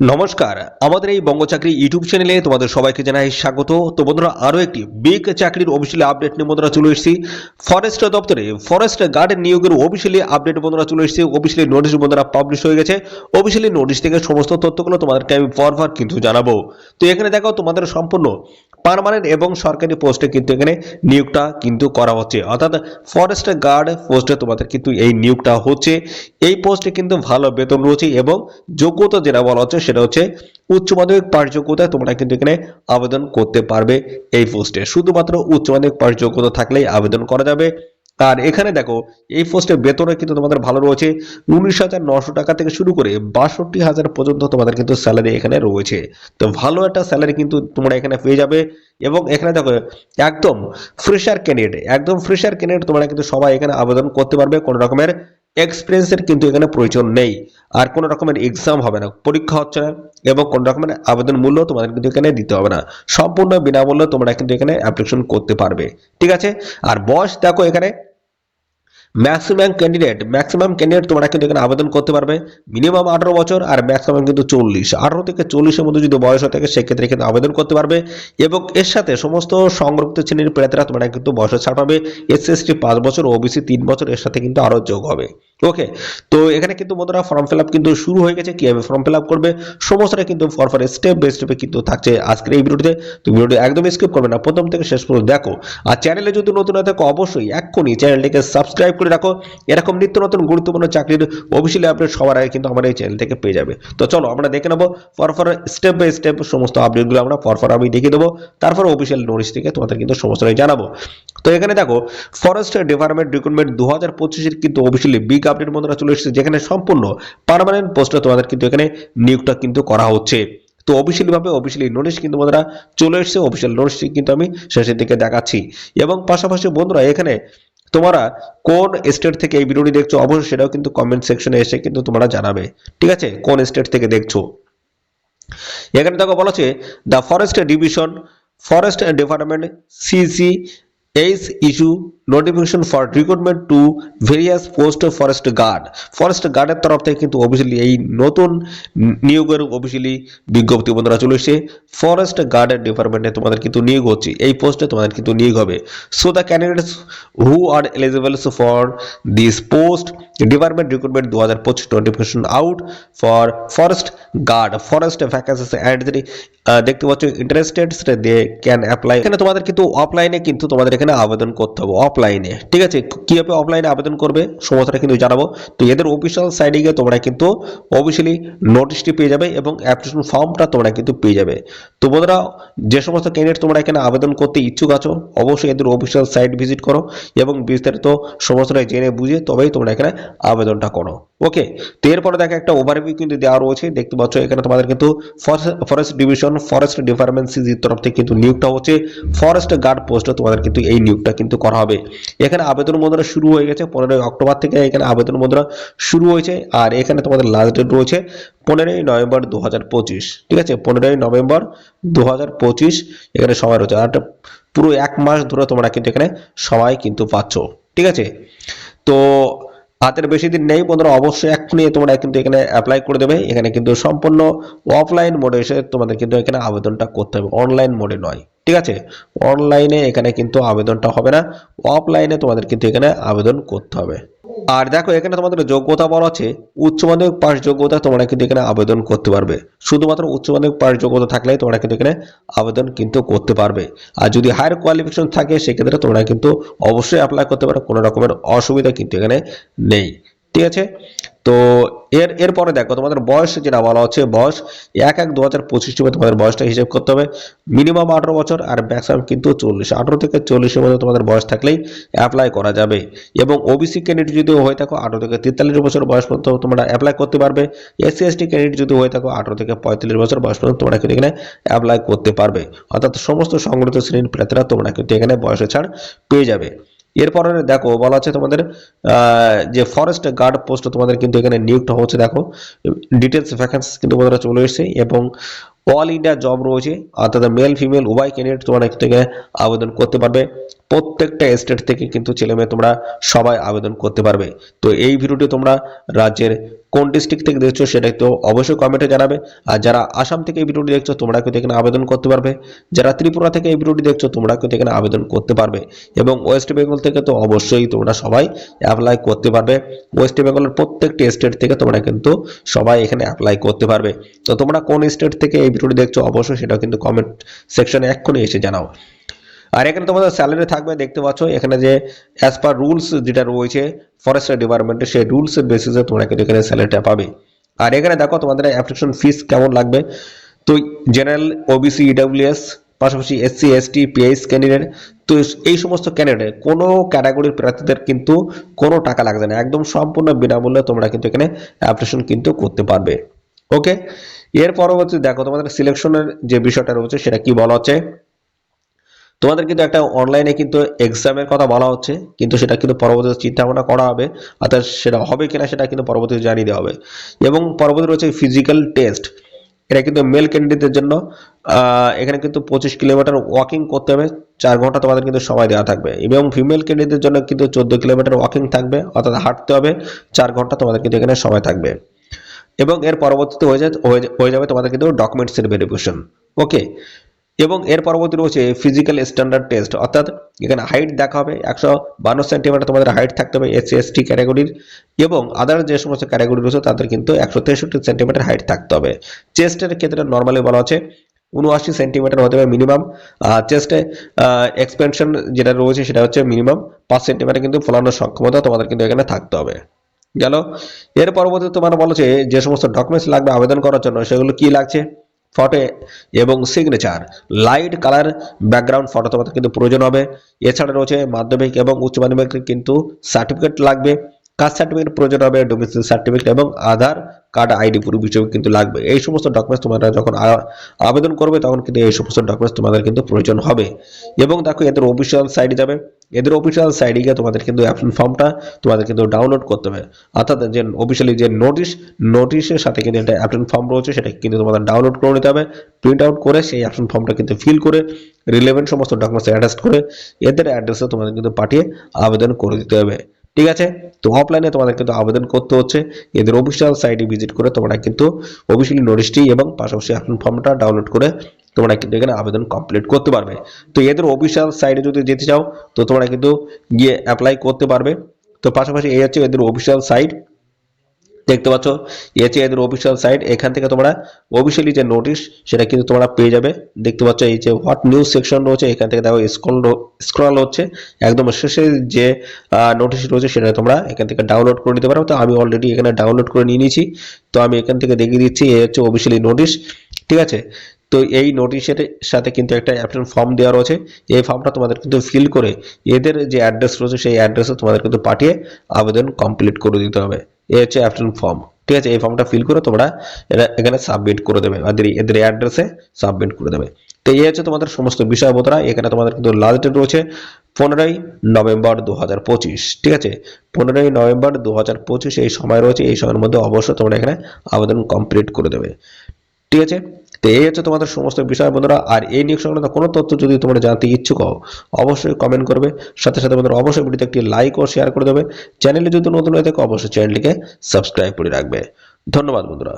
নমস্কার, আমাদের এই বঙ্গ চাকরি ইউটিউব চ্যানেলে তোমাদের সবাইকে জানাই স্বাগত। তো বন্ধুরা, আরও একটি বিগ চাকরির অফিসিয়ালি আপডেট নিয়ে বন্ধুরা চলে এসেছি। ফরেস্ট দপ্তরে ফরেস্ট গার্ড নিয়োগের অফিসিয়ালি আপডেট বন্ধুরা চলে এসেছি। অফিসিয়ালি নোটিশ বন্ধুরা পাবলিশ হয়ে গেছে। অফিসিয়ালি নোটিশ থেকে সমস্ত তথ্যগুলো তোমাদেরকে আমি পরপর কিন্তু জানাব। তো এখানে দেখো তোমাদের সম্পূর্ণ পার্মানেন্ট এবং সরকারি পোস্টে কিন্তু এখানে নিয়োগটা কিন্তু করা হচ্ছে। অর্থাৎ ফরেস্ট গার্ড পোস্টে তোমাদের কিন্তু এই নিয়োগটা হচ্ছে। এই পোস্টে কিন্তু ভালো বেতন রয়েছে এবং যোগ্যতা যেটা বলা হচ্ছে সেটা হচ্ছে উচ্চ মাধ্যমিক পাঠ যোগ্যতায় তোমরা কিন্তু এখানে আবেদন করতে পারবে এই পোস্টে শুধুমাত্র উচ্চ মাধ্যমিক পাঠ যোগ্যতা থাকলেই আবেদন করা যাবে। আর এখানে দেখো, এই পোস্টে বেতনে কিন্তু তোমাদের ভালো রয়েছে। উনিশ হাজার নশো টাকা থেকে শুরু করে বাষট্টি হাজার পর্যন্ত তোমাদের কিন্তু স্যালারি এখানে রয়েছে। তো ভালো একটা স্যালারি কিন্তু তোমরা এখানে পেয়ে যাবে। এবং এখানে দেখো, একদম ফ্রেশার ক্যান্ডিডেট একদম ফ্রেশার ক্যান্ডিডেট তোমরা কিন্তু সবাই এখানে আবেদন করতে পারবে। কোনো রকমের এক্সপিরিয়েন্সের কিন্তু এখানে প্রয়োজন নেই। আর কোনো রকমের এক্সাম হবে না, পরীক্ষা হচ্ছে না। এবং কোনো রকমের আবেদন মূল্য তোমাদের কিন্তু এখানে দিতে হবে না। সম্পূর্ণ বিনামূল্যে তোমরা কিন্তু এখানে অ্যাপ্লিকেশন করতে পারবে। ঠিক আছে? আর বয়স দেখো এখানে ম্যাক্সিমাম ক্যান্ডিডেট ম্যাক্সিমাম ক্যান্ডিডেট তোমরা কিন্তু এখানে আবেদন করতে পারবে। মিনিমাম আঠারো বছর আর ম্যাক্সিমাম কিন্তু চল্লিশ। আঠারো থেকে চল্লিশের মধ্যে যদি বয়স হয়ে থাকে, সেক্ষেত্রে কিন্তু আবেদন করতে পারবে। এবং এর সাথে সমস্ত সংরক্ষিত শ্রেণির প্রার্থীরা তোমরা কিন্তু বয়স ছাড় পাবে। এসসি পাঁচ বছর ওবিসি তিন বছর, এর সাথে কিন্তু আরও যোগ হবে। ওকে তো এখানে কিন্তু বন্ধুরা ফর্ম ফিল আপ কিন্তু শুরু হয়ে গেছে। কীভাবে ফর্ম ফিল আপ করবে? সমস্তটা কিন্তু ফর ফর স্টেপ বাই স্টেপে কিন্তু থাকছে আজকের এই ভিডিওতে তো ভিডিওটি একদম স্কিপ করবে না। প্রথম থেকে শেষ পর্যন্ত দেখো। আর চ্যানেলে যদি নতুন হয়ে থাকো, অবশ্যই এক্ষুনি চ্যানেলটিকে সাবস্ক্রাইব করে রাখো। এরকম নিত্য নতুন গুরুত্বপূর্ণ চাকরির অফিসিয়ালি আপডেট সবার আগে কিন্তু আমার এই চ্যানেল থেকে পেয়ে যাবে। তো চলো, আমরা দেখে নেব for for step by step সমস্ত আপডেটগুলো আমরা ফর ফর আমি দেখিয়ে দেবো। তারপর অফিসিয়াল নোটিশ থেকে তোমাদের কিন্তু সমস্তটাই জানাব। তো এখানে দেখো ফরেস্ট ডিপার্টমেন্ট রিক্রুটমেন্ট দু হাজার পঁচিশের কিন্তু অফিসিয়ালি বিগ আপডেট বন্ধুরা চলে এসেছে যেখানে সম্পূর্ণ পারমানেন্ট পোস্টে তোমাদের কিন্তু এখানে নিয়োগটা কিন্তু করা হচ্ছে। তো অফিসিয়ালি ভাবে অফিসিয়ালি নোটিশ কিন্তু বন্ধুরা চলে এসেছে। অফিসিয়াল নোটিশ কিন্তু আমি শেষের দিকে দেখাচ্ছি। এবং পাশাপাশি বন্ধুরা এখানে তোমরা কোন স্টেট থেকে এই ভিডিওটি দেখছ অবশ্যই সেটাও কিন্তু কমেন্ট সেকশনে এসে কিন্তু তোমরা জানাবে। ঠিক আছে? কোন স্টেট থেকে দেখছ? এখানে দেখো বলা আছে the forest division forest department CC H issue notification for recruitment to various post forest guard forest গার্ডের তরফ থেকে কিন্তু অফিসিয়ালি এই নতুন নিয়োগের অফিসিয়ালি বিজ্ঞপ্তি বন্ধুরা চলে এসেছে। ফরেস্ট গার্ডের ডিপার্টমেন্টে তোমাদের কিন্তু নিয়োগ হচ্ছে। এই পোস্টে তোমাদের কিন্তু নিয়োগ হবে। So the candidates who are eligible for this post department recruitment দু হাজার পঁচিশ notification out for forest guard forest vacancies and যদি দেখতে পাচ্ছ ইন্টারেস্টেড দে ক্যান অ্যাপ্লাই এখানে তোমাদের কিন্তু অফলাইনে কিন্তু তোমাদের এখানে আবেদন করতে হবে। অফলাইনে ঠিক আছে? কীভাবে অফলাইনে আবেদন করবে, সমস্তটা কিন্তু জানাব। তো এদের অফিসিয়াল সাইডে গিয়ে তোমরা কিন্তু অফিসিয়ালি নোটিশটি পেয়ে যাবে এবং অ্যাপ্লিকেশন ফর্মটা তোমরা কিন্তু পেয়ে যাবে। তো বন্ধুরা, যে সমস্ত ক্যান্ডিডেট তোমরা এখানে আবেদন করতে ইচ্ছুক আছো, অবশ্যই এদের অফিসিয়াল সাইট ভিজিট করো এবং বিস্তারিত সমস্তটাই জেনে বুঝে তবেই তোমরা এখানে আবেদনটা করো। ওকে তো এরপরে দেখো একটা ওভারভিউ কিন্তু দেওয়া রয়েছে। দেখতে পাচ্ছ এখানে তোমাদের কিন্তু ফরেস্ট ডিভিশন ফরেস্ট ডিপার্টমেন্ট সিজির তরফ থেকে কিন্তু নিয়োগটা হচ্ছে। ফরেস্ট গার্ড পোস্টে তোমাদের কিন্তু এই নিয়োগটা কিন্তু করা হবে। এখানে আবেদন মুদ্রা শুরু হয়ে গেছে পনেরোই অক্টোবর থেকে এখানে আবেদন মুদ্রা শুরু হয়েছে। আর এখানে তোমাদের লাস্ট ডেট রয়েছে পনেরোই নভেম্বর দু হাজার পঁচিশ। ঠিক আছে? পনেরোই নভেম্বর দু হাজার পঁচিশ এখানে সময় রয়েছে। আর পুরো এক মাস ধরে তোমরা কিন্তু এখানে সময় কিন্তু পাচ্ছ। ঠিক আছে? তো হাতের বেশি দিন নেই বন্ধুরা, অবশ্যই এক্ষুনি তোমরা কিন্তু এখানে অ্যাপ্লাই করে দেবে। এখানে কিন্তু সম্পূর্ণ অফলাইন মোডে এসে তোমাদের কিন্তু এখানে আবেদনটা করতে হবে। অনলাইন মোডে নয়, ঠিক আছে? অনলাইনে এখানে কিন্তু আবেদনটা হবে না। অফলাইনে তোমাদের কিন্তু এখানে আবেদন করতে হবে। আর দেখো, এখানে তোমাদের যোগ্যতা বলা আছে, উচ্চ মাধ্যমিক পাশ যোগ্যতা তোমরা কিন্তু এখানে আবেদন করতে পারবে। শুধুমাত্র উচ্চ মাধ্যমিক পাশ যোগ্যতা থাকলে তোমরা কিন্তু এখানে আবেদন কিন্তু করতে পারবে। আর যদি হায়ার কোয়ালিফিকেশন থাকে, সেক্ষেত্রে তোমরা কিন্তু অবশ্যই অ্যাপ্লাই করতে পারো, কোনো রকমের অসুবিধা কিন্তু এখানে নেই। ঠিক আছে? তো এর, এরপরে দেখো, তোমাদের বয়স যেটা বলা হচ্ছে, বয়স এক এক দু হাজার পঁচিশ তোমাদের বয়সটা হিসেব করতে হবে। মিনিমাম আঠারো বছর আর ম্যাক্সিমাম কিন্তু চল্লিশ। আঠারো থেকে চল্লিশের মধ্যে তোমাদের বয়স থাকলেই অ্যাপ্লাই করা যাবে। এবং ওবিসি ক্যান্ডিডেট যদি হয়ে থাকো, আঠারো থেকে তেতাল্লিশ বছর বয়স পর্যন্ত তোমরা অ্যাপ্লাই করতে পারবে। এসসি এসটি ক্যান্ডিডেট যদি হয়ে থাকো, আঠারো থেকে পঁয়তাল্লিশ বছর বয়স পর্যন্ত তোমরা কিন্তু এখানে অ্যাপ্লাই করতে পারবে। অর্থাৎ সমস্ত সংগঠিত শ্রেণির প্রার্থীরা তোমরা কিন্তু এখানে বয়সের ছাড় পেয়ে যাবে। এরপরে দেখো, বলা আছে তোমাদের যে ফরেস্ট গার্ড পোস্ট তোমাদের কিন্তু এখানে নিয়োগটা হচ্ছে, দেখো ডিটেলস ভ্যাকেন্সি কিন্তু তোমাদের চলে এসেছে এবং অল ইন্ডিয়া জব রয়েছে অর্থাৎ মেল ফিমেল উভয় ক্যান্ডিডেট তোমরা এখান থেকে আবেদন করতে পারবে। প্রত্যেকটা স্টেট থেকে কিন্তু ছেলে মেয়ে তোমরা সবাই আবেদন করতে পারবে। তো এই ভিডিওটি তোমরা রাজ্যের কোন ডিস্ট্রিক্ট থেকে দেখছ সেটা তো অবশ্যই কমেন্টে জানাবে। আর যারা আসাম থেকে এই ভিডিওটি দেখছ, তোমরা কিন্তু এখানে আবেদন করতে পারবে। যারা ত্রিপুরা থেকে এই ভিডিওটি দেখছ, তোমরা কিন্তু এখানে আবেদন করতে পারবে। এবং ওয়েস্ট বেঙ্গল থেকে তো অবশ্যই তোমরা সবাই অ্যাপ্লাই করতে পারবে। ওয়েস্ট বেঙ্গলের প্রত্যেকটি স্টেট থেকে তোমরা কিন্তু সবাই এখানে অ্যাপ্লাই করতে পারবে। তো তোমরা কোন স্টেট থেকে এই ভিডিওটি দেখছ, অবশ্যই সেটা কিন্তু কমেন্ট সেকশনে এক্ষুনি এসে জানাও। আর এখানে তোমাদের স্যালারি থাকবে, দেখতে পাচ্ছ, এখানে যে অ্যাজ পার রুলস যেটা রয়েছে ফরেস্ট ডিপার্টমেন্টে সেই রুলসের বেসিসে তোমরা কিন্তু এখানে স্যালারিটা পাবে। আর এখানে দেখো তোমাদের অ্যাপ্লিকেশন ফিস কেমন লাগবে। তো জেনারেল ওবিসি ইডাব্লিউএস পাশাপাশি এসসি এসটি পিএইচ ক্যান্ডিডেট তো এই সমস্ত ক্যান্ডিডেট কোনো ক্যাটাগরির প্রার্থীদের কিন্তু কোনো টাকা লাগবে না। একদম সম্পূর্ণ বিনামূল্যে তোমরা কিন্তু এখানে অ্যাপ্লিকেশন কিন্তু করতে পারবে। ওকে এর পরবর্তী, দেখো তোমাদের সিলেকশনের যে বিষয়টা রয়েছে সেটা কি বলা হচ্ছে? তোমাদের কিন্তু একটা অনলাইনে কিন্তু এক্সামের কথা বলা হচ্ছে, কিন্তু সেটা কিন্তু পরবর্তীতে চিন্তা ভাবনা করা হবে, অর্থাৎ সেটা হবে কিনা সেটা কিন্তু পরবর্তীতে জানিয়ে দেওয়া হবে। এবং পরবর্তী রয়েছে ফিজিক্যাল টেস্ট এটা কিন্তু মেল ক্যান্ডিডেটদের জন্য এখানে কিন্তু পঁচিশ কিলোমিটার ওয়াকিং করতে হবে, চার ঘণ্টা তোমাদের কিন্তু সময় দেওয়া থাকবে। এবং ফিমেল ক্যান্ডিডেটদের জন্য কিন্তু চোদ্দ কিলোমিটার ওয়াকিং থাকবে, অর্থাৎ হাঁটতে হবে, চার ঘণ্টা তোমাদের কিন্তু এখানে সময় থাকবে। এবং এর পরবর্তীতে হয়ে যায় হয়ে যাবে তোমাদের কিন্তু ডকুমেন্টসের ভেরিফিকেশন ওকে এবং এর পরবর্তী রয়েছে ফিজিক্যাল স্ট্যান্ডার্ড টেস্ট অর্থাৎ এখানে হাইট দেখা হবে, একশো বান্ন সেন্টিমিটার তোমাদের হাইট থাকতে হবে এসসি এসটি ক্যাটাগরির এবং আদার যে সমস্ত ক্যাটাগরি রয়েছে তাদের কিন্তু একশো তেষট্টি সেন্টিমিটার হাইট থাকতে হবে। চেস্টের ক্ষেত্রে নর্মালি বলা হচ্ছে উনআশি সেন্টিমিটার হতে হবে মিনিমাম চেস্টে এক্সপেনশন যেটা রয়েছে সেটা হচ্ছে মিনিমাম পাঁচ সেন্টিমিটার কিন্তু ফলানোর সক্ষমতা তোমাদের কিন্তু এখানে থাকতে হবে। গেল। এর পরবর্তী তোমার বলেছে যে সমস্ত ডকুমেন্টস লাগবে আবেদন করার জন্য, সেগুলো কি লাগছে? ফটো এবং signature light colour background photo তোমাদের কিন্তু প্রয়োজন হবে। এছাড়া রয়েছে মাধ্যমিক এবং উচ্চ মাধ্যমিক কিন্তু সার্টিফিকেট লাগবে। কাস্ট সার্টিফিকেট, প্রয়োজন হবে ডোমিসাইল সার্টিফিকেট এবং আধার কার্ড আইডি প্রুফ হিসেবে কিন্তু লাগবে। এই সমস্ত ডকুমেন্টস তোমরা যখন আবেদন করবে, তখন কিন্তু এই সমস্ত ডকুমেন্টস তোমাদের কিন্তু প্রয়োজন হবে। এবং দেখো, এদের অফিসিয়াল সাইটে যাবে। এদের অফিসিয়াল সাইটে গিয়ে তোমাদের কিন্তু অ্যাপ্লিকেশন ফর্মটা তোমাদের কিন্তু ডাউনলোড করতে হবে। অর্থাৎ যে অফিসিয়ালি যে নোটিশ নোটিশের সাথে কিন্তু একটা অ্যাপ্লিকেশন ফর্ম রয়েছে, সেটা কিন্তু তোমাদের ডাউনলোড করে নিতে হবে। প্রিন্ট আউট করে সেই অ্যাপ্লিকেশন ফর্মটা কিন্তু ফিল করে রিলেভেন্ট সমস্ত ডকুমেন্টস অ্যাটাচ করে এদের অ্যাড্রেসে তোমাদের কিন্তু পাঠিয়ে আবেদন করে দিতে হবে। ঠিক আছে? তো অফলাইনে তোমাদের কিন্তু আবেদন করতে হচ্ছে। এদের অফিসিয়াল সাইটে ভিজিট করে তোমরা কিন্তু অফিসিয়ালি নোটিশটি এবং পাশাপাশি অ্যাপ্লিকেশন ফর্মটা ডাউনলোড করে তোমরা কিন্তু এখানে আবেদন কমপ্লিট করতে পারবে। তো এদের অফিসিয়াল সাইটে যদি যেতে চাও, তো তোমরা কিন্তু গিয়ে অ্যাপ্লাই করতে পারবে। তো পাশাপাশি এই হচ্ছে এদের অফিসিয়াল সাইট দেখতে পাচ্ছ হচ্ছে এদের অফিসিয়াল সাইট এখান থেকে তোমরা অফিসিয়ালি যে নোটিশ সেটা কিন্তু তোমরা পেয়ে যাবে। দেখতে পাচ্ছ, এই যে হোয়াট নিউজ সেকশন রয়েছে, এখান থেকে দেখো স্ক্রল স্ক্রল হচ্ছে। একদম শেষে যে নোটিশ রয়েছে, সেটা তোমরা এখান থেকে ডাউনলোড করে নিতে পারো। তো আমি অলরেডি এখানে ডাউনলোড করে নিয়ে নিয়েছি। তো আমি এখান থেকে দেখিয়ে দিচ্ছি এই হচ্ছে অফিসিয়ালি নোটিশ ঠিক আছে? তো এই নোটিশের সাথে কিন্তু একটা অ্যাপ্লিকেশন ফর্ম দেওয়া রয়েছে। এই ফর্মটা তোমাদের কিন্তু ফিল করে এদের যে অ্যাড্রেস রয়েছে, সেই অ্যাড্রেসে তোমাদের কিন্তু পাঠিয়ে আবেদন কমপ্লিট করে দিতে হবে। এই হচ্ছে অ্যাপ্লিকেশন ফর্ম ঠিক আছে? এই ফর্মটা ফিল করে তোমরা এখানে সাবমিট করে দেবে। এদের অ্যাড্রেসে সাবমিট করে দেবে। তো এই হচ্ছে তোমাদের সমস্ত বিষয়বতরা। এখানে তোমাদের কিন্তু লাস্ট ডেট রয়েছে পনেরোই নভেম্বর দু হাজার পঁচিশ। ঠিক আছে? পনেরোই নভেম্বর দু হাজার পঁচিশ এই সময় রয়েছে। এই সময়ের মধ্যে অবশ্যই তোমরা এখানে আবেদন কমপ্লিট করে দেবে। ঠিক আছে? তো এই হচ্ছে তোমাদের সমস্ত বিষয় বন্ধুরা। আর এই নিয়োগ সংক্রান্ত কোনো তথ্য যদি তোমরা জানতে ইচ্ছুক হও, অবশ্যই কমেন্ট করবে। সাথে সাথে বন্ধুরা, অবশ্যই ভিডিওতে একটি লাইক ও শেয়ার করে দেবে। চ্যানেলে যদি নতুন হয়ে থাকে, অবশ্যই চ্যানেলটিকে সাবস্ক্রাইব করে রাখবে। ধন্যবাদ বন্ধুরা।